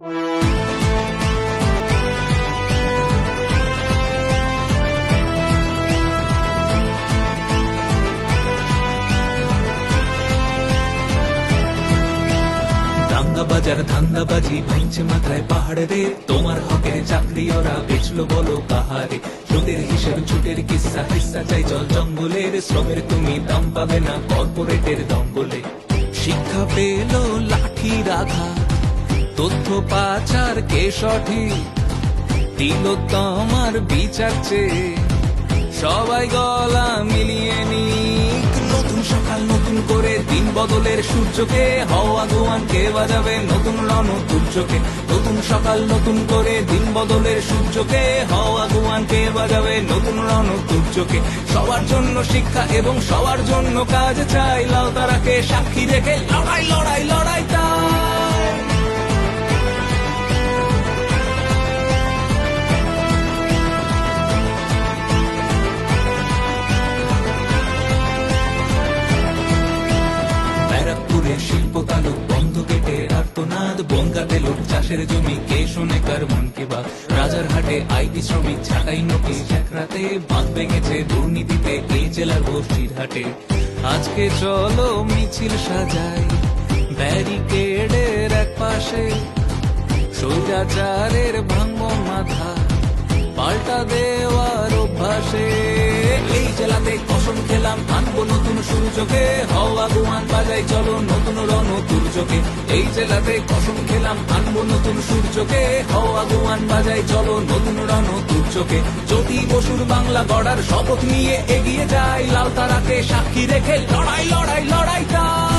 বাজার ধান্দাবাজি ভাঙছে মাথায় পাহাড়ে রে তোমার হকের চাকরি ওরা বেচলো বলো কাহারে। সুদের হিসেব, ছুটের কিস্সা হিস্সা চাই জল জঙ্গলের। শ্রমের তুমি দাম পাবে না কর্পোরেটের দঙ্গলে। শিক্ষা পেল লাঠি রাখা। তথ্য পাচার কে সঠিক? দিল তোমার বিচার চেয়ে সবাই গলা মিলিয়ে নিক। নতুন সকাল, নতুন করে দিন বদলের সূর্যকে, হওয়া গোয়ান কে বাজাবে নতুন রণ সূর্যকে নতুন সকাল, নতুন করে দিন বদলের সূর্যকে, হওয়া গোয়ান কে বাজাবে নতুন রণ সূর্যকে সবার জন্য শিক্ষা এবং সবার জন্য কাজ চাই, লাল তারাকে সাক্ষী রেখে লড়াই লড়াই লড়াই তাই। বঙ্গাতে লোক চাষের জমি, কে শোনে কার মনকে বা রাজার হাটে আইটি শ্রমিক বাঁধ ভেঙেছে দুর্নীতিতে, এই জেলার গোষ্ঠীর হাটে। আজকে চলো মিছিল সাজাই, ব্যারিকেডের এক পাশে। স্বৈরাচারের ভাঙব মাথা, পাল্টা দেওয়ার অভ্যাসে। খেলাম আনব নতুন সূর্যকে। হওয়া গুয়ান বাজাই চলো নতুন রণ দুর্যোগে এই জেলাতে কসম খেলাম আনব নতুন সূর্যকে। হওয়া গুয়ান বাজাই চলো নতুন রণ দুর্যোগে যদি বসুর বাংলা গড়ার শপথ নিয়ে এগিয়ে যায় লাল তারাকে সাক্ষী রেখে লড়াই লড়াই লড়াই তাই।